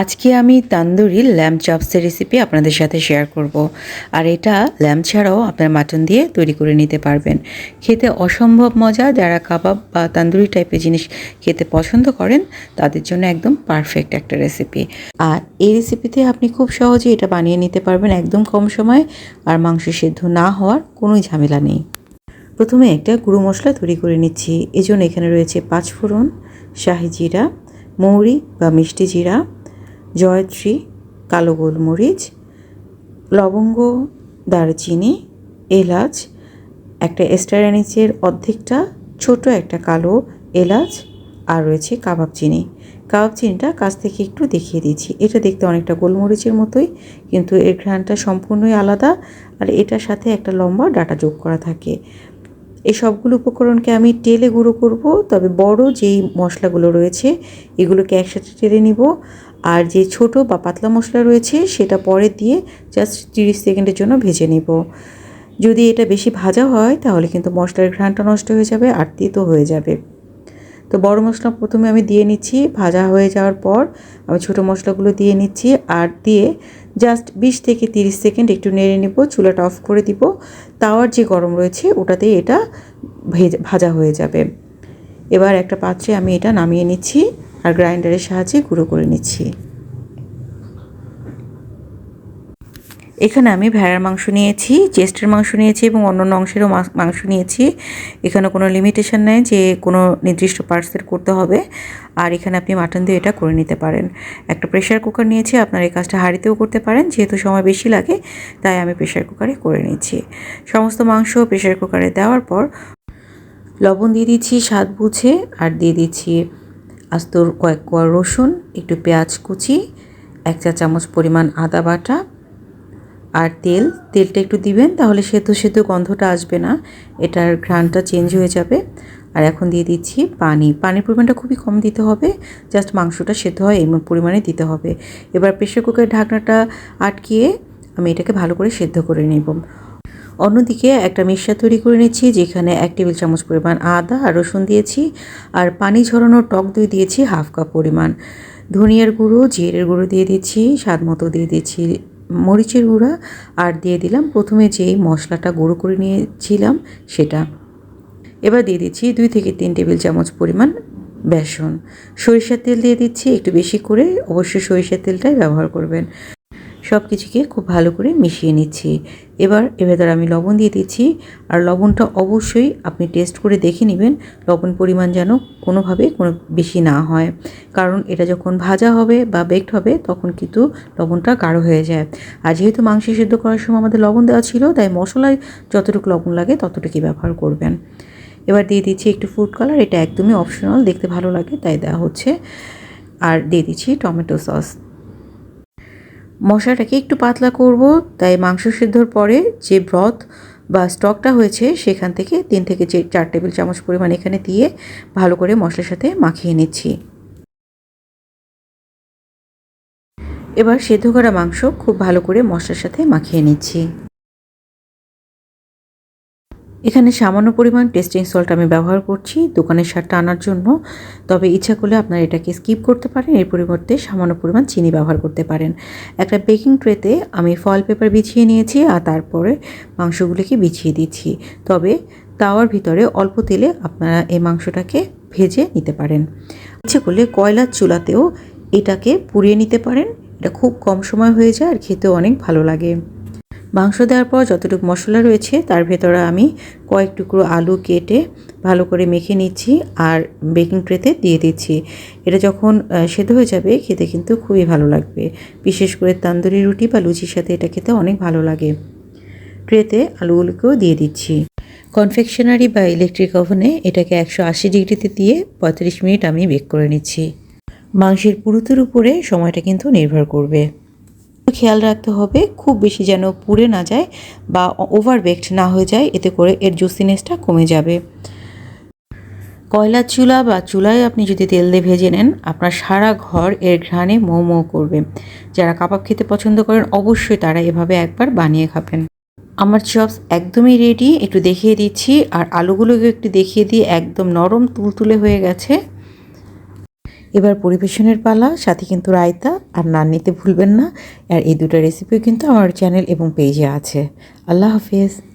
আজকে আমি tandoori lamp চপসের recipe আপনাদের সাথে শেয়ার করব। আর এটা ল্যাম্প ছাড়াও আপনার মাটন দিয়ে তৈরি করে নিতে পারবেন। খেতে অসম্ভব মজা, যারা কাবাব বা তান্দুরি টাইপের জিনিস খেতে পছন্দ করেন, তাদের জন্য একদম পারফেক্ট একটা রেসিপি আর এই রেসিপিতে আপনি খুব সহজে এটা বানিয়ে নিতে পারবেন একদম কম সময়, আর মাংস সেদ্ধ না হওয়ার কোনো ঝামেলা নেই। প্রথমে একটা গুঁড়ো মশলা তৈরি করে নিচ্ছি। এজন্য এখানে রয়েছে পাঁচ ফোড়ন শাহি জিরা, মৌরি বা মিষ্টি জিরা জয়ত্রী, কালো গোলমরিচ, লবঙ্গ, দারচিনি, এলাচ, একটা এস্টারানিচের অর্ধেকটা, ছোট একটা কালো এলাচ, আর রয়েছে কাবাব চিনি। কাবাব চিনিটা কাছ থেকে একটু দেখিয়ে দিচ্ছি। এটা দেখতে অনেকটা গোলমরিচের মতোই, কিন্তু এর ঘ্রাণটা সম্পূর্ণই আলাদা, আর এটার সাথে একটা লম্বা ডাটা যোগ করা থাকে। এই সবগুলো উপকরণকে আমি টেলে গুঁড়ো করব, তবে বড় যেই মশলাগুলো রয়েছে, এগুলোকে একসাথে টেলে নিব। আর যে ছোট বা পাতলা মশলা রয়েছে, সেটা পরে দিয়ে জাস্ট তিরিশ সেকেন্ডের জন্য ভেজে নেব। যদি এটা বেশি ভাজা হয়, তাহলে কিন্তু মশলার ঘ্রাণটা নষ্ট হয়ে যাবে, আর তেতো হয়ে যাবে। তো বড় মশলা প্রথমে আমি দিয়ে নিচ্ছি, ভাজা হয়ে যাওয়ার পর আমি ছোট মশলাগুলো দিয়ে নিচ্ছি আর দিয়ে জাস্ট বিশ থেকে তিরিশ সেকেন্ড একটু নেড়ে নেব, চুলাটা অফ করে দিব। তাওয়ার যে গরম রয়েছে ওটাতে এটা ভেজা হয়ে যাবে। এবার একটা পাত্রে আমি এটা নামিয়ে নিচ্ছি আর গ্রাইন্ডারের সাহায্যে গুঁড়ো করে নিচ্ছি। এখানে আমি ভেড়ার মাংস নিয়েছি, চেস্টের মাংস নিয়েছি এবং অন্যান্য অংশেরও মাংস নিয়েছি। এখানে কোনো লিমিটেশন নেই যে কোনো নির্দিষ্ট পার্সেল করতে হবে। আর এখানে আপনি মাটন দিয়ে এটা করে নিতে পারেন। একটা প্রেশার কুকার নিয়েছি, আপনার এই কাজটা হাঁড়িতেও করতে পারেন, যেহেতু সময় বেশি লাগে, তাই আমি প্রেশার কুকারে করে নিচ্ছি সমস্ত মাংস প্রেশার কুকারে দেওয়ার পর লবণ দিয়ে দিচ্ছি স্বাদ বুঝে, আর দিয়ে দিচ্ছি আস্তর কয়েক কোয়া রসুন, একটু পেঁয়াজ কুচি, এক চা চামচ পরিমাণ আদা বাটা আর তেল, তেলটা একটু দিবেন, তাহলে সেদ্ধ সেদ্ধ গন্ধটা আসবে না। এটার ঘ্রাণটা চেঞ্জ হয়ে যাবে। আর এখন দিয়ে দিচ্ছি পানি। পানির পরিমাণটা খুবই কম দিতে হবে। জাস্ট মাংসটা সেদ্ধ হয় এই পরিমাণে দিতে হবে। এবার প্রেশার কুকারের ঢাকনাটা আটকিয়ে আমি এটাকে ভালো করে সেদ্ধ করে নেব। অন্যদিকে একটা মিক্সার তৈরি করে নিচ্ছি, যেখানে এক টেবিল চামচ পরিমাণ আদা আর রসুন দিয়েছি, আর পানি ঝরানোর টক দই দিয়েছি হাফ কাপ পরিমাণ। ধনিয়ার গুঁড়ো, জিরের গুঁড়ো দিয়ে দিচ্ছি, স্বাদ মতো দিয়ে দিচ্ছি মরিচের গুঁড়া আর দিয়ে দিলাম। প্রথমে যেই মশলাটা গুঁড়ো করে নিয়েছিলাম সেটা। এবার দিয়ে দিচ্ছি দুই থেকে তিন টেবিল চামচ পরিমাণ বেসন। সরিষার তেল দিয়ে দিচ্ছি, একটু বেশি করে। অবশ্যই সরিষার তেলটাই ব্যবহার করবেন। সব কিছুকে খুব ভালো করে মিশিয়ে নিচ্ছি। এবার এ ভেতরে আমি লবণ দিয়ে দিচ্ছি। আর লবণটা অবশ্যই আপনি টেস্ট করে দেখে নেবেন লবণ পরিমাণ যেন কোনোভাবে কোনো বেশি না হয়। কারণ এটা যখন ভাজা হবে বা বেকড হবে তখন কিন্তু লবণটা গাঢ় হয়ে যায়। আর যেহেতু মাংস সিদ্ধ করার সময় আমাদের লবণ দেওয়া ছিল, তাই মশলায় যতটুকু লবণ লাগে ততটুকুই ব্যবহার করবেন। এবার দিয়ে দিচ্ছি একটু ফুড কালার এটা একদমই অপশনাল দেখতে ভালো লাগে, তাই দেওয়া হচ্ছে। আর দিয়ে দিচ্ছি টমেটো সস মশলাটাকে একটু পাতলা করব, তাই মাংস সিদ্ধর পরে যে ব্রথ বা স্টকটা হয়েছে সেখান থেকে তিন থেকে চার টেবিল চামচ পরিমাণ এখানে দিয়ে ভালো করে মশলার সাথে মাখিয়ে নিচ্ছি। এবার সেদ্ধ করা মাংস খুব ভালো করে মশলার সাথে মাখিয়ে নিচ্ছি। এখানে সামান্য পরিমাণ টেস্টিং সল্ট আমি ব্যবহার করছি, দোকানের স্বাদটা আনার জন্য। তবে ইচ্ছা করলে আপনারা এটাকে স্কিপ করতে পারেন, এর পরিবর্তে সামান্য পরিমাণ চিনি ব্যবহার করতে পারেন। একটা বেকিং ট্রেতে আমি ফল পেপার বিছিয়ে নিয়েছি আর তারপরে মাংসগুলিকে বিছিয়ে দিচ্ছি। তবে তাওয়ার ভিতরে অল্প তেলে আপনারা এই মাংসটাকে ভেজে নিতে পারেন। ইচ্ছে করলে কয়লার চুলাতেও এটাকে পুড়িয়ে নিতে পারেন। এটা খুব কম সময় হয়ে যায় আর খেতেও অনেক ভালো লাগে। মাংস দেওয়ার পর যতটুকু মশলা রয়েছে, তার ভেতরে আমি কয়েক টুকরো আলু কেটে ভালো করে মেখে নিচ্ছি আর বেকিং ট্রেতে দিয়ে দিচ্ছি। এটা যখন সেদ্ধ হয়ে যাবে, খেতে কিন্তু খুবই ভালো লাগবে। বিশেষ করে তান্দুরি রুটি বা লুচির সাথে এটা খেতে অনেক ভালো লাগে। ট্রেতে আলুগুলোকেও দিয়ে দিচ্ছি। কনফেকশনারি বা ইলেকট্রিক ওভেনে এটাকে একশো আশি ডিগ্রিতে দিয়ে পঁয়ত্রিশ মিনিট আমি বেক করে নিচ্ছি। মাংসের পুরুতের উপরে সময়টা কিন্তু নির্ভর করবে। খেয়াল রাখতে হবে, খুব বেশি যেন পুড়ে না যায় বা ওভার বেকড না হয়ে যায়, এতে করে এর জুসিনেসটা কমে যাবে। কয়লার চুলা বা চুলায় আপনি যদি তেল দিয়ে ভেজে নেন, আপনার সারা ঘর এর ঘ্রাণে মৌ মৌ করবে। যারা কাবাব খেতে পছন্দ করেন, অবশ্যই তারা এভাবে একবার বানিয়ে খাবেন। আমার চপস একদমই রেডি একটু দেখিয়ে দিচ্ছি, আর আলুগুলোকে একটু দেখিয়ে দিয়ে একদম নরম, তুলতুলে হয়ে গেছে। এবার পরিবেশনের পালা, সাথে কিন্তু রায়তা, আর নান নিতে ভুলবেন না। আর এই দুটো রেসিপিও কিন্তু আমার চ্যানেল এবং পেজে আছে। আল্লাহ হাফিজ।